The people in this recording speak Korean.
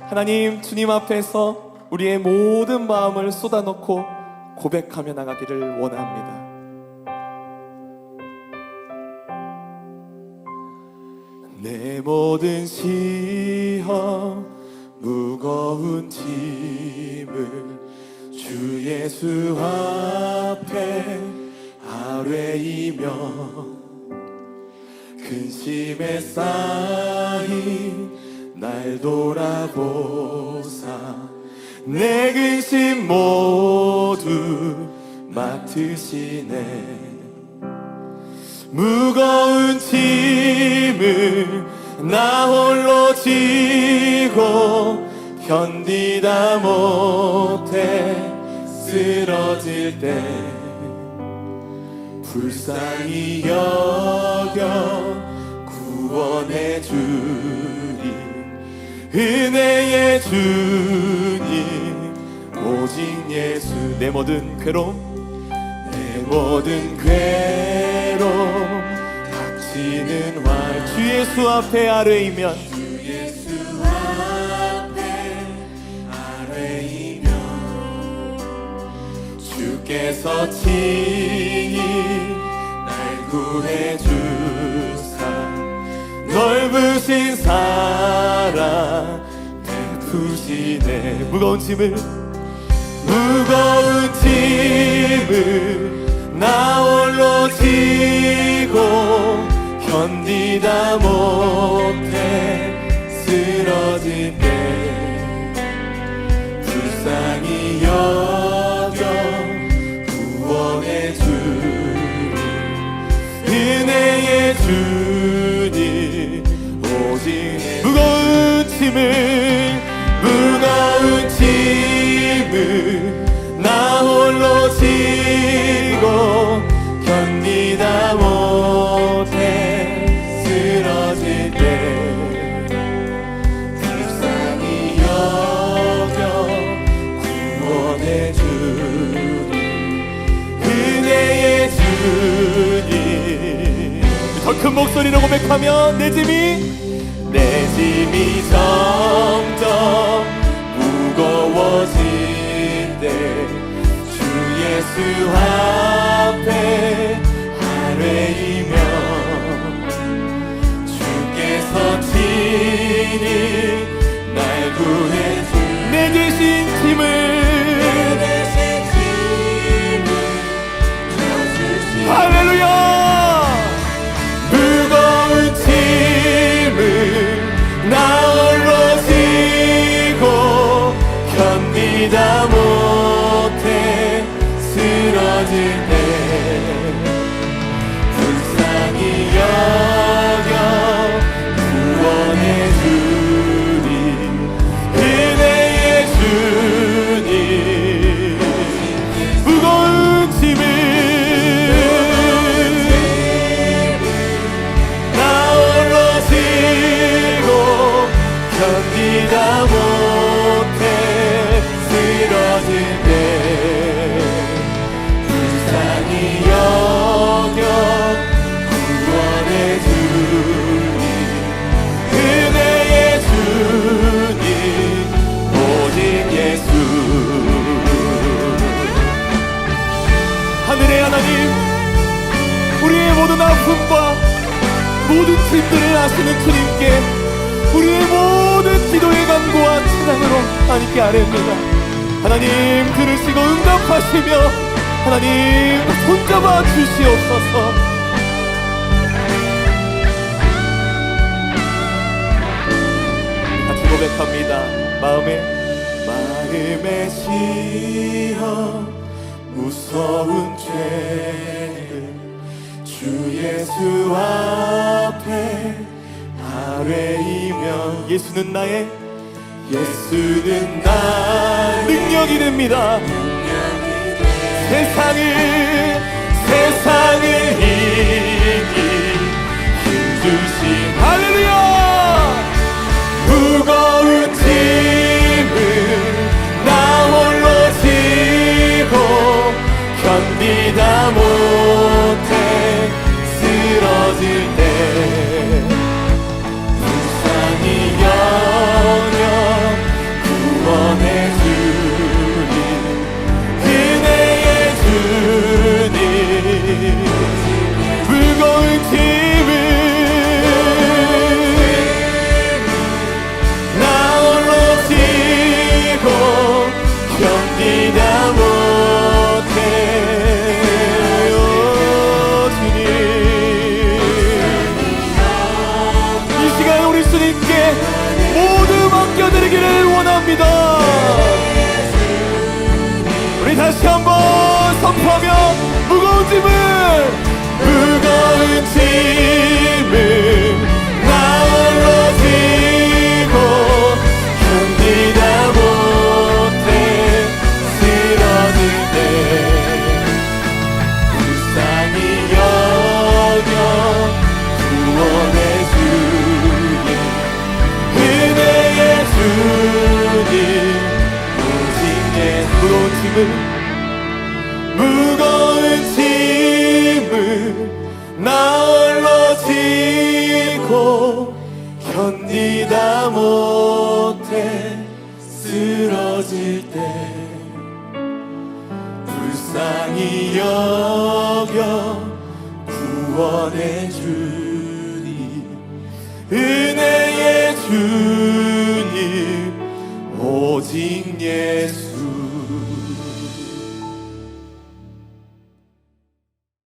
하나님 주님 앞에서 우리의 모든 마음을 쏟아놓고 고백하며 나가기를 원합니다. 내 모든 시험 무거운 짐을 주 예수 앞에 아뢰이며 근심에 쌓인 날 돌아보사. 내 근심 모두 맡으시네. 무거운 짐을 나 홀로 지고 견디다 못해 쓰러질 때 불쌍히 여겨 구원해 주리 은혜의 주님 오직 예수. 내 모든 괴로움 내 모든 괴로움 닥치는 활주 예수 앞에 아뢰이면 주 예수 앞에 아뢰이면 주께서 친히 날 구해 주사 넓으신 사랑 베푸시네 무거운 짐을 무거운 짐을 나 홀로 지고 견디다 못해 쓰러질 때 불쌍히 여겨 구원해 주니 은혜의 주 짐을 무거운 짐을 나 홀로 지고 견디다 못해 쓰러질 때 불쌍히 여겨 구원해 주니 은혜의 주님. 더 큰 목소리로 고백하며 내 짐이 내 짐이 점 예수 앞에 아뢰이며 주께서 친히 날 구해 주 내 대신 짐을 쓰러 모든 아픔과 모든 짐들을 아시는 주님께 우리의 모든 기도의 간구와 찬양으로 하나님께 아뢰옵니다. 하나님 들으시고 응답하시며 하나님 손잡아 주시옵소서. 같이 고백합니다. 마음에 마음의 시험 무서운 죄를 주 예수 앞에 아뢰이며 예수는 나의 예수는 나 능력이 됩니다. 세상을 세상을 이기 힘주신 할렐루야! 무거운 합니다. 우리 다시 한번 선포하며 무거운 짐을 무거운 짐 무거운 짐을 나 홀로 지고 견디다 못해 쓰러질 때 불쌍히 여겨 구원해 주니 은혜의 주님 오직 예수